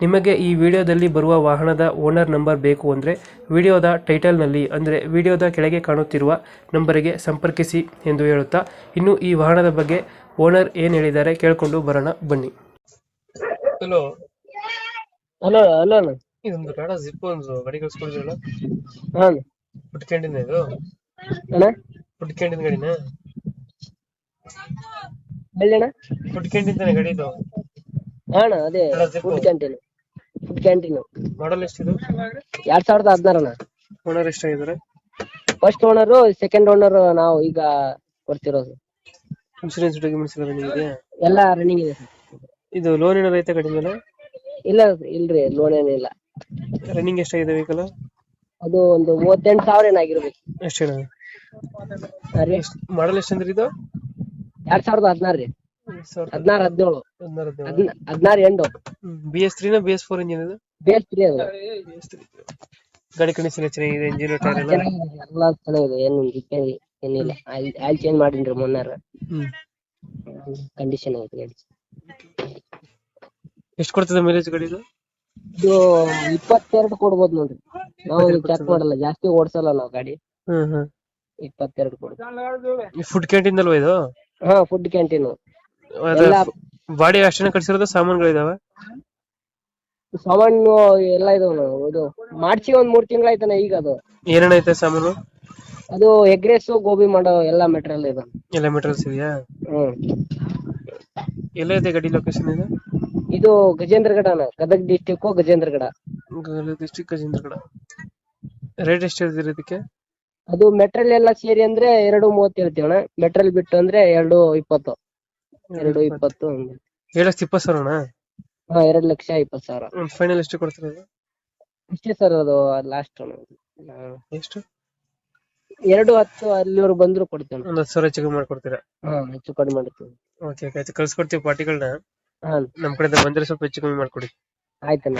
ನಿಮಗೆ ಈ ವಿಡಿಯೋದಲ್ಲಿ ಬರುವ ವಾಹನದ ಓನರ್ ನಂಬರ್ ಬೇಕು ಅಂದರೆ ವಿಡಿಯೋದ ಟೈಟಲ್ನಲ್ಲಿ ಅಂದರೆ ವಿಡಿಯೋದ ಕೆಳಗೆ ಕಾಣುತ್ತಿರುವ ನಂಬರಿಗೆ ಸಂಪರ್ಕಿಸಿ ಎಂದು ಹೇಳುತ್ತಾ ಇನ್ನು ಈ ವಾಹನದ ಬಗ್ಗೆ ಓನರ್ ಏನು ಹೇಳಿದ್ದಾರೆ ಕೇಳಿಕೊಂಡು ಬರೋಣ ಬನ್ನಿ. ಹಲೋ ಹಲೋ ಹಲೋ ಅಣ್ಣ. ಇದೊಂದು ಟಾಟಾ ಜಿಪ್ ಒಂದು ಗಾಡಿ ಕಳ್ಸ್ಕೊಡಿದ್ರಲ್ಲ? ಹಾಂ ಫುಡ್ ಕ್ಯಾಂಟೀನ್ ಇದು? ಅಣ್ಣ. ಫುಡ್ ಕ್ಯಾಂಟೀನ್ ಗಾಡಿನ? ಹೇಳಿ ಅಣ್ಣ? ಫುಡ್ ಕ್ಯಾಂಟೀನ್ ತಾನೆ ಗಾಡಿ ಇದು. ಹಾ ಅಣ್ಣ ಅದೇ. Food canteen food canteen model ಎಷ್ಟಿದು? ಎರಡ್ ಸಾವಿರದ ಹದಿನಾರು ಅಣ್ಣ ಓನರ್ ಎಷ್ಟಾಗಿದ್ದಾರೆ ಫಸ್ಟ್ ಓನರ್ ಸೆಕೆಂಡ್ ಓನರ್ ನಾವು ಈಗ ಕೊಡ್ತಿರೋದು. ಇನ್ಶೂರೆನ್ಸ್ ಡಾಕ್ಯುಮೆಂಟ್ಸ್ ಎಲ್ಲ ರನ್ನಿಂಗ್ ಇದೆಯಾ? ಎಲ್ಲ ರನ್ನಿಂಗ್ ಇದೆ ಸರ್. ಇದು ಲೋನ್ ಏನಾದ್ರು ಐತೆ ಗಾಡಿ ಮೇಲೆ? ಇಲ್ಲ ಇಲ್ರಿ ಲೋನ್ ಏನಿಲ್ಲ ರನ್ನಿಂಗ್ ಎಷ್ಟಾಗಿದೆ ವೆಹಿಕಲ್ ಅದು ಒಂದು ಮೂವತ್ತೆಂಟು ಸಾವಿರ ಏನಾಗಿರ್ಬೇಕು ಎಷ್ಟು ಹಾ ರೀ ಮಾಡಲ್ ಎಷ್ಟು ಅಂದ್ರೆ ಇದು? ಎರಡ್ ಸಾವಿರದ ಹದಿನಾರು ರೀ. ಹದಿನಾರು ಹದಿನೇಳು. ಹದಿನ ಹದಿನಾರು ಎಂಟು. ಬಿ ಎಸ್ ತ್ರೀನ ಬಿ ಎಸ್ ಫೋರ್ ಇಂಜಿನ್ ಇದು? ಬಿ ಎಸ್ ತ್ರೀ ಅದು. ಗಾಡಿ ಕಂಡೀಷನ್ ಚೆನ್ನಾಗಿದೆ ಇಂಜಿನ್ ಟೈರ್ ಎಲ್ಲ? ಎಲ್ಲ ಚೆನ್ನಾಗಿದೆ ಏನು ರಿಪೇರಿ ಏನಿಲ್ಲ. ಆಯಿಲ್ ಚೇಂಜ್ ಮಾಡಿನ್ರಿ ಮೊನ್ನಾರ ಕಂಡೀಷನ್ ಆಗಿದೆ ಗಾಡಿ. ಎಷ್ಟು ಕೊಡ್ತದೆ ಮೈಲೇಜ್ ಗಾಡಿ ಇದು? ಇದು ಇಪ್ಪತ್ತೆರಡು ಕೊಡ್ಬೋದು ನೋಡ್ರಿ. ನಾವು ಚೆಕ್ ಮಾಡಲ್ಲ ಜಾಸ್ತಿ ಓಡ್ಸಲ್ಲ ನಾವು ಗಾಡಿ. ಹ್ಮ್ ಹ್ಮ್. ಇಪ್ಪತ್ತೆರಡು ಕೊಡ್ಬೋದು. ಫುಡ್ ಕ್ಯಾಂಟೀನ್ ಅಲ್ವಾ ಇದು? ಹಾ ಫುಡ್ ಕ್ಯಾಂಟೀನ್ ಬಾಡಿ ಅಷ್ಟೇ ಕಟ್ಸಿರೋದು ಸಾಮಾನುಗಳಿದಾವೆ? ಸಾಮಾನು ಎಲ್ಲ ಇದಾವ ಇದು ಮಾಡ್ಸಿ ಒಂದ್ ಮೂರ್ ತಿಂಗಳಾಯ್ತಾನ ಈಗ ಅದು. ಏನೇನೈತೆ ಸಾಮಾನು? ಅದು ಎಗ್ ರೈಸ್ ಗೋಬಿ ಮಾಡೋ ಎಲ್ಲಾ ಮೆಟೀರಿಯಲ್ ಇದೆ ಎಲ್ಲ ಮೆಟೀರಿಯಲ್ಸ್ ಇದೆಯಾ? ಹ್ಮ್. ಎಲ್ಲ ಇದೆ ಗಡಿ ಲೊಕೇಶನ್ ಇದು? ಇದು ಗಜೇಂದ್ರಗಡ ಅಣ್ಣ Gadag district Gajendragad. District Gajendragad. Rate ಎಷ್ಟು ಹೇಳ್ತೀರಿ ಇದಕ್ಕೆ? ಅದು ಮೆಟೀರಿಯಲ್ ಎಲ್ಲ ಸೇರಿ ಅಂದ್ರೆ ಎರಡು ಮೂವತ್ತು ಹೇಳ್ತೀವಿ ಅಣ್ಣ. ಮೆಟೀರಿಯಲ್ ಬಿಟ್ಟು ಅಂದ್ರೆ ಎರಡು ಇಪ್ಪತ್ತು. ಎರಡು ಇಪ್ಪತ್ತು. ಏಳು ಲಕ್ಷ ಇಪ್ಪತ್ತು ಸಾವಿರ ಹಾ ಎರಡ್ ಲಕ್ಷ ಇಪ್ಪತ್ತು ಸಾವಿರ. ಫೈನಲ್ ಎಷ್ಟು ಕೊಡ್ತೀರ ಇಷ್ಟೇ ಸರ್ ಅದು ಲಾಸ್ಟ್ ಎಷ್ಟು? ಎರಡು ಹತ್ತು ಅಲ್ಲಿವರೆಗೆ ಬಂದ್ರು ಕೊಡ್ತೇವೆ ಒಂದು ಹತ್ತು ಸಾವಿರ ಹೆಚ್ಚು ಮಾಡ್ಕೊಡ್ತೀರಾ? ಹಾ ಹೆಚ್ಚು ಕಡಿಮೆ ಮಾಡ್ತೀವಿ ಓಕೆ ಆಯ್ತು. ಕಳ್ಸ್ಕೊಡ್ತೀವಿ ಪಾರ್ಟಿಗಳನ್ನ ಹಾ. ನಮ್ ಕಡೆಯಿಂದ ಬಂದ್ರೆ ಸ್ವಲ್ಪ ಹೆಚ್ಚು ಕಮ್ಮಿ ಮಾಡ್ಕೊಡಿ. ಆಯ್ತಣ್ಣ